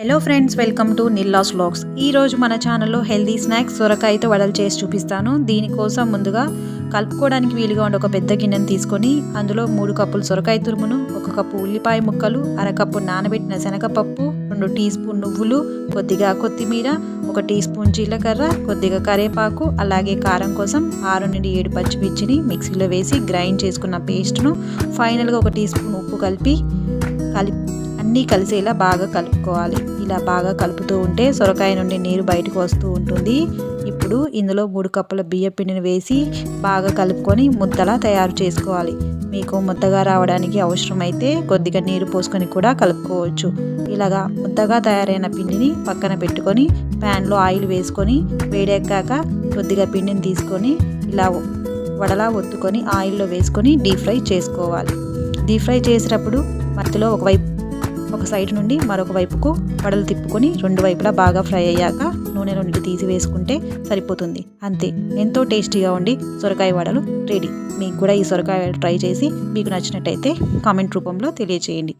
Hello friends welcome to Nilla's vlogs ఈరోజు మన ఛానల్లో హెల్దీ స్నాక్స్ సొరకాయతో వడలు చేసి చూపిస్తాను. దీనికోసం ముందుగా కలుపుకోవడానికి వీలుగా ఉండే ఒక పెద్ద గిన్నెను తీసుకొని అందులో మూడు కప్పులు సొరకాయ తురుమును ఒక కప్పు ఉల్లిపాయ ముక్కలు అరకప్పు నానబెట్టిన శనగపప్పు రెండు టీ స్పూన్ నువ్వులు కొద్దిగా కొత్తిమీర ఒక టీ స్పూన్ జీలకర్ర కొద్దిగా కరివేపాకు అలాగే కారం కోసం ఆరు నుండి ఏడు పచ్చిమిర్చిని మిక్సీలో వేసి గ్రైండ్ చేసుకున్న పేస్ట్ను ఫైనల్గా ఒక టీ స్పూన్ ఉప్పు కలిపి కలిపి అన్నీ కలిసేలా బాగా కలుపుకోవాలి. ఇలా బాగా కలుపుతూ ఉంటే సొరకాయ నుండి నీరు బయటకు వస్తూ ఉంటుంది. ఇప్పుడు ఇందులో మూడు కప్పుల బియ్య పిండిని వేసి బాగా కలుపుకొని ముద్దలా తయారు చేసుకోవాలి. మీకు ముద్దగా రావడానికి అవసరమైతే కొద్దిగా నీరు పోసుకొని కూడా కలుపుకోవచ్చు. ఇలాగా ముద్దగా తయారైన పిండిని పక్కన పెట్టుకొని ప్యాన్లో ఆయిల్ వేసుకొని వేడెక్కాక కొద్దిగా పిండిని తీసుకొని ఇలా వడలా ఒత్తుకొని ఆయిల్లో వేసుకొని డీప్ ఫ్రై చేసుకోవాలి. డీప్ ఫ్రై చేసినప్పుడు మధ్యలో ఒకవైపు ఒక సైడ్ నుండి మరొక వైపుకు వడలు తిప్పుకొని రెండు వైపులా బాగా ఫ్రై అయ్యాక నూనె నుండి తీసి వేసుకుంటే సరిపోతుంది. అంతే ఎంతో టేస్టీగా ఉండి సొరకాయ వడలు రెడీ. మీకు కూడా ఈ సొరకాయ ట్రై చేసి మీకు నచ్చినట్టయితే కామెంట్ రూపంలో తెలియచేయండి.